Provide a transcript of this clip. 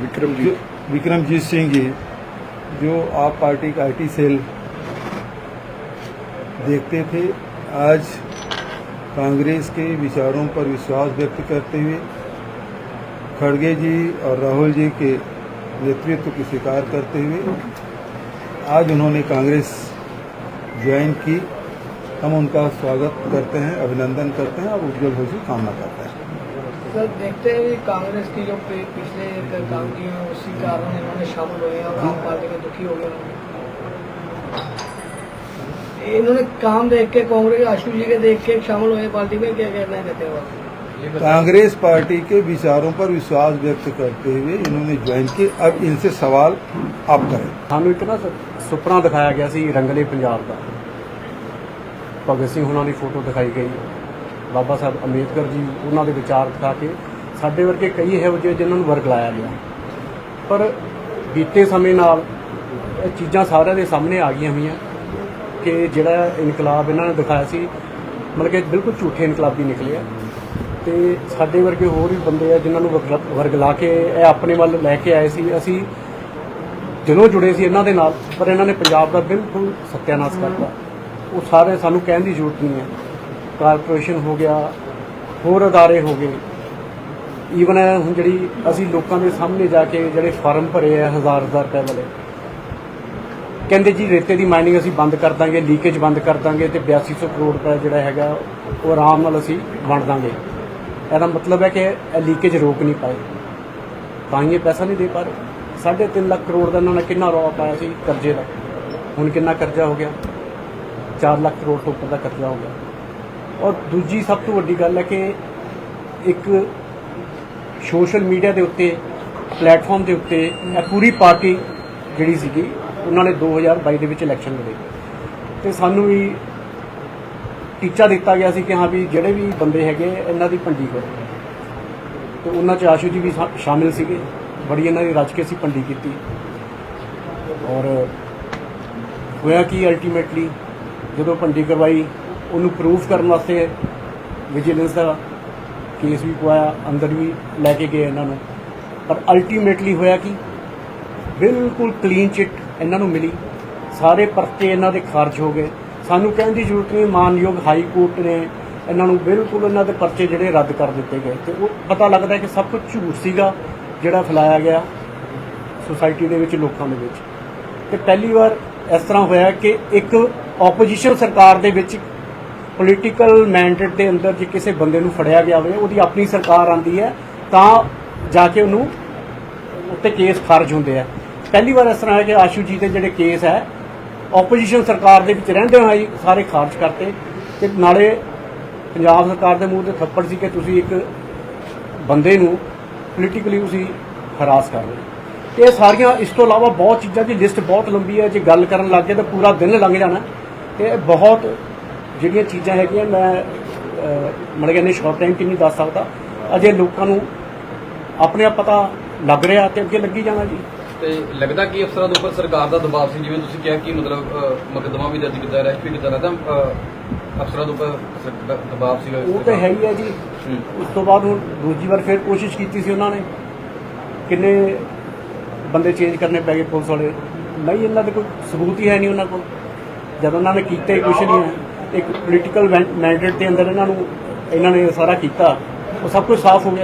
विक्रमजीत। विक्रमजीत सिंह जी जो आप पार्टी का आईटी सेल देखते थे, आज कांग्रेस के विचारों पर विश्वास व्यक्त करते हुए खड़गे जी और राहुल जी के नेतृत्व की स्वीकार करते हुए आज उन्होंने कांग्रेस ज्वाइन की। हम उनका स्वागत करते हैं, अभिनंदन करते हैं और उज्जवल भविष्य कामना करते हैं। सर देखते हैं कि कांग्रेस की जो पि- पिछले क- काम किए हैं उसी कारण इन्होंने शामिल हुए हैं और आम पार्टी में दुखी हो गए हैं। इन्होंने काम देख के कांग्रेस आशु जी के देख के शामिल हुए हैं पार्टी में क्या कहना कहते हो आप कांग्रेस पार्टी के विचारों पर विश्वास व्यक्त करते हुए इन्होंने ज्वाइन की अब इनसे सवाल आप करें ਸਾਨੂੰ ਇੱਕ ਨਾ ਸ- ਸੁਪਨਾ ਦਿਖਾਇਆ ਗਿਆ ਸੀ ਰੰਗਲੇ ਪੰਜਾਬ ਦਾ ਭਗਤ ਸਿੰਘ ਹੁਣਾਂ ਦੀ ਫੋਟੋ ਦਿਖਾਈ ਗਈ ਬਾਬਾ ਸਾਹਿਬ ਅੰਬੇਦਕਰ ਜੀ ਉਹਨਾਂ ਦੇ ਵਿਚਾਰ ਦਿਖਾ ਕੇ ਸਾਡੇ ਵਰਗੇ ਕਈ ਇਹੋ ਜਿਹੇ ਜਿਨ੍ਹਾਂ ਨੂੰ ਵਰਗ ਲਾਇਆ ਗਿਆ। ਪਰ ਬੀਤੇ ਸਮੇਂ ਨਾਲ ਇਹ ਚੀਜ਼ਾਂ ਸਾਰਿਆਂ ਦੇ ਸਾਹਮਣੇ ਆ ਗਈਆਂ ਹੋਈਆਂ ਕਿ ਜਿਹੜਾ ਇਨਕਲਾਬ ਇਹਨਾਂ ਨੇ ਦਿਖਾਇਆ ਸੀ, ਮਤਲਬ ਕਿ ਬਿਲਕੁਲ ਝੂਠੇ ਇਨਕਲਾਬੀ ਨਿਕਲੇ ਆ। ਤੇ ਸਾਡੇ ਵਰਗੇ ਹੋਰ ਵੀ ਬੰਦੇ ਆ ਜਿਨ੍ਹਾਂ ਨੂੰ ਵਰਗ ਲਾ ਕੇ ਇਹ ਆਪਣੇ ਵੱਲ ਲੈ ਕੇ ਆਏ ਸੀ। ਅਸੀਂ ਦਿਲੋਂ ਜੁੜੇ ਸੀ ਇਹਨਾਂ ਦੇ ਨਾਲ, ਪਰ ਇਹਨਾਂ ਨੇ ਪੰਜਾਬ ਦਾ ਬਿਲਕੁਲ ਸੱਤਿਆਨਾਸ਼ ਕਰਤਾ। ਉਹ ਸਾਰੇ ਸਾਨੂੰ ਕਹਿਣ ਦੀ ਜ਼ਰੂਰਤ ਨਹੀਂ ਹੈ। ਕਾਰਪੋਰੇਸ਼ਨ ਹੋ ਗਿਆ, ਹੋਰ ਅਦਾਰੇ ਹੋ ਗਏ। ਈਵਨ ਹੁਣ ਜਿਹੜੀ ਅਸੀਂ ਲੋਕਾਂ ਦੇ ਸਾਹਮਣੇ ਜਾ ਕੇ ਜਿਹੜੇ ਫਾਰਮ ਭਰੇ ਆ, ਹਜ਼ਾਰ ਹਜ਼ਾਰ ਰੁਪਏ ਵਾਲੇ। ਕਹਿੰਦੇ ਜੀ, ਰੇਤੇ ਦੀ ਮਾਈਨਿੰਗ ਅਸੀਂ ਬੰਦ ਕਰ ਦਾਂਗੇ ਲੀਕੇਜ ਬੰਦ ਕਰ ਦਾਂਗੇ ਤੇ 8200 ਕਰੋੜ ਰੁਪਏ ਜਿਹੜਾ ਹੈਗਾ, ਉਹ ਆਰਾਮ ਨਾਲ ਅਸੀਂ ਵੰਡ ਦਾਂਗੇ। ਇਹਦਾ ਮਤਲਬ ਹੈ ਕਿ ਇਹ ਲੀਕੇਜ ਰੋਕ ਨਹੀਂ ਪਾਏ। ਤਾਂ ਹੀ ਇਹ ਪੈਸਾ ਨਹੀਂ ਦੇ ਪਾ ਰਹੇ। ਸਾਢੇ ਤਿੰਨ ਲੱਖ ਕਰੋੜ ਦਾ ਇਹਨਾਂ ਨੇ ਕਿੰਨਾ ਰੌਲਾ ਪਾਇਆ ਸੀ ਕਰਜ਼ੇ ਦਾ? ਹੁਣ ਕਿੰਨਾ ਕਰਜ਼ਾ ਹੋ ਗਿਆ? 4 ਲੱਖ ਕਰੋੜ ਤੋਂ ਉੱਪਰ ਦਾ ਕਰਜ਼ਾ ਹੋ ਗਿਆ। ਔਰ ਦੂਜੀ ਸਭ ਤੋਂ ਵੱਡੀ ਗੱਲ ਹੈ ਕਿ ਇੱਕ ਸੋਸ਼ਲ ਮੀਡੀਆ ਦੇ ਉੱਤੇ, ਪਲੇਟਫਾਰਮ ਦੇ ਉੱਤੇ ਇਹ ਪੂਰੀ ਪਾਰਟੀ ਜਿਹੜੀ ਸੀਗੀ, ਉਹਨਾਂ ਨੇ 2022 ਦੇ ਵਿੱਚ ਇਲੈਕਸ਼ਨ ਲੜੇ। ਤੇ ਸਾਨੂੰ ਵੀ ਟੀਚਾ ਦਿੱਤਾ ਗਿਆ ਸੀ ਕਿ ਹਾਂ ਵੀ ਜਿਹੜੇ ਵੀ ਬੰਦੇ ਹੈਗੇ, ਇਹਨਾਂ ਦੀ ਭੰਡੀ ਕਰੋ। ਤੇ ਉਹਨਾਂ 'ਚ ਆਸ਼ੂ ਜੀ ਵੀ ਸ਼ਾਮਿਲ ਸੀਗੇ। ਬੜੀ ਇਹਨਾਂ ਦੀ ਰਚ ਕੇ ਅਸੀਂ ਭੰਡੀ ਕੀਤੀ। ਔਰ ਹੋਇਆ ਕੀ ਅਲਟੀਮੇਟਲੀ ਜਦੋਂ ਭੰਡੀ ਕਰਵਾਈ ਉਹਨੂੰ ਪ੍ਰੂਫ ਕਰਨ ਵਾਸਤੇ ਵਿਜੀਲੈਂਸ ਦਾ ਕੇਸ ਵੀ ਪਵਾਇਆ, ਅੰਦਰ ਵੀ ਲੈ ਕੇ ਗਏ ਇਹਨਾਂ ਨੂੰ। ਪਰ ਅਲਟੀਮੇਟਲੀ ਹੋਇਆ ਕਿ? ਬਿਲਕੁਲ ਕਲੀਨ ਚਿੱਟ ਇਹਨਾਂ ਨੂੰ ਮਿਲੀ। ਸਾਰੇ ਪਰਚੇ ਇਹਨਾਂ ਦੇ ਖਾਰਜ ਹੋ ਗਏ। ਸਾਨੂੰ ਕਹਿਣ ਦੀ ਜ਼ਰੂਰਤ ਨਹੀਂ, ਮਾਨਯੋਗ ਹਾਈ ਕੋਰਟ ਨੇ ਇਹਨਾਂ ਨੂੰ ਬਿਲਕੁਲ ਇਹਨਾਂ ਦੇ ਪਰਚੇ ਜਿਹੜੇ ਰੱਦ ਕਰ ਦਿੱਤੇ ਗਏ। ਤੇ ਉਹ ਪਤਾ ਲੱਗਦਾ ਕਿ ਸਭ ਕੁਝ ਝੂਠ ਸੀਗਾ, ਜਿਹੜਾ ਫੈਲਾਇਆ ਗਿਆ ਸੁਸਾਇਟੀ ਦੇ ਵਿੱਚ, ਲੋਕਾਂ ਦੇ ਵਿੱਚ। ਤੇ ਪਹਿਲੀ ਵਾਰ ਇਸ ਤਰ੍ਹਾਂ ਹੋਇਆ ਕਿ ਇੱਕ ਆਪੋਜੀਸ਼ਨ ਸਰਕਾਰ ਦੇ ਵਿੱਚ ਪੋਲੀਟੀਕਲ ਮੈਂਡੇਟ ਦੇ ਅੰਦਰ ਜੇ ਕਿਸੇ ਬੰਦੇ ਨੂੰ ਫੜਿਆ ਗਿਆ ਹੋਵੇ ਉਹਦੀ ਆਪਣੀ ਸਰਕਾਰ ਆਂਦੀ ਹੈ, ਤਾਂ ਜਾ ਕੇ ਉਹਨੂੰ ਉੱਤੇ ਕੇਸ ਖਾਰਜ ਹੁੰਦੇ ਆ। ਪਹਿਲੀ ਵਾਰ ਇਸ ਤਰ੍ਹਾਂ ਹੈ ਕਿ ਆਸ਼ੂ ਜੀ ਦੇ ਜਿਹੜੇ ਕੇਸ ਹੈ ਆਪੋਜੀਸ਼ਨ ਸਰਕਾਰ ਦੇ ਵਿੱਚ ਰਹਿੰਦੇ ਹੋਏ ਸਾਰੇ ਖਾਰਜ ਕਰਤੇ। ਤੇ ਨਾਲੇ ਪੰਜਾਬ ਸਰਕਾਰ ਦੇ ਮੂੰਹ ਤੇ ਥੱਪੜ ਸੀ ਕਿ ਤੁਸੀਂ ਇੱਕ ਬੰਦੇ ਨੂੰ ਪੋਲੀਟੀਕਲੀ ਤੁਸੀਂ ਹਰਾਸ ਕਰ ਰਹੇ ਇਹ ਸਾਰੀਆਂ ਇਸ ਤੋਂ ਇਲਾਵਾ ਬਹੁਤ ਚੀਜ਼ਾਂ ਦੀ ਲਿਸਟ ਬਹੁਤ ਲੰਬੀ ਹੈ। ਜੇ ਗੱਲ ਕਰਨ ਲੱਗ ਗਏ ਤਾਂ ਪੂਰਾ ਦਿਨ ਲੰਘ ਜਾਣਾ। ਤੇ ਬਹੁਤ ਜਿਹੜੀਆਂ ਚੀਜ਼ਾਂ ਹੈਗੀਆਂ ਮੈਂ ਮੜ ਕੇ ਨੇ ਸ਼ਾਰਟ ਟਾਈਮ 'ਚ ਨਹੀਂ ਦੱਸ ਸਕਦਾ। ਅਜੇ ਲੋਕਾਂ ਨੂੰ ਆਪਣੇ ਆਪ ਪਤਾ ਲੱਗ ਰਿਹਾ ਤੇ ਅੱਗੇ ਲੱਗੀ ਜਾਣਾ ਜੀ। ਤੇ ਲੱਗਦਾ ਕਿ ਅਫਸਰਾਂ ਦੇ ਉੱਪਰ ਸਰਕਾਰ ਦਾ ਦਬਾਅ ਸੀ ਜਿਵੇਂ ਤੁਸੀਂ ਕਿਹਾ ਕਿ ਮਤਲਬ ਮੁਕੱਦਮਾ ਵੀ ਦਰਜ ਕੀਤਾ ਰੈਸਟ ਵੀ ਕੀਤਾ ਰਹਿੰਦਾ ਅਫਸਰਾਂ ਦੇ ਉੱਪਰ ਸ- ਦਬਾਅ ਇਸ ਉਹ ਤਾਂ। ਹੈ ਹੀ ਹੈ ਜੀ। ਉਸ ਤੋਂ ਬਾਅਦ ਹੁਣ ਦੂਜੀ ਵਾਰ ਫਿਰ ਕੋਸ਼ਿਸ਼ ਕੀਤੀ ਸੀ ਉਹਨਾਂ ਨੇ ਕਿੰਨੇ ਬੰਦੇ ਚੇਂਜ ਕਰਨੇ ਪੈ ਗਏ ਪੁਲਿਸ ਵਾਲੇ। ਨਹੀਂ ਇਹਨਾਂ ਦੇ ਕੋਈ ਸਬੂਤ ਹੀ ਹੈ ਨਹੀਂ ਉਹਨਾਂ ਕੋਲ। ਜਦ ਉਹਨਾਂ ਨੇ ਕੀਤਾ ਹੀ ਕੁਝ ਨਹੀਂ ਹੈ। ਇੱਕ ਪੋਲੀਟੀਕਲ ਮੈਂਡੇਟ ਦੇ ਅੰਦਰ ਇਹਨਾਂ ਨੂੰ ਇਹਨਾਂ ਨੇ ਸਾਰਾ ਕੀਤਾ। ਉਹ ਸਭ ਕੁਝ ਸਾਫ਼ ਹੋ ਗਿਆ।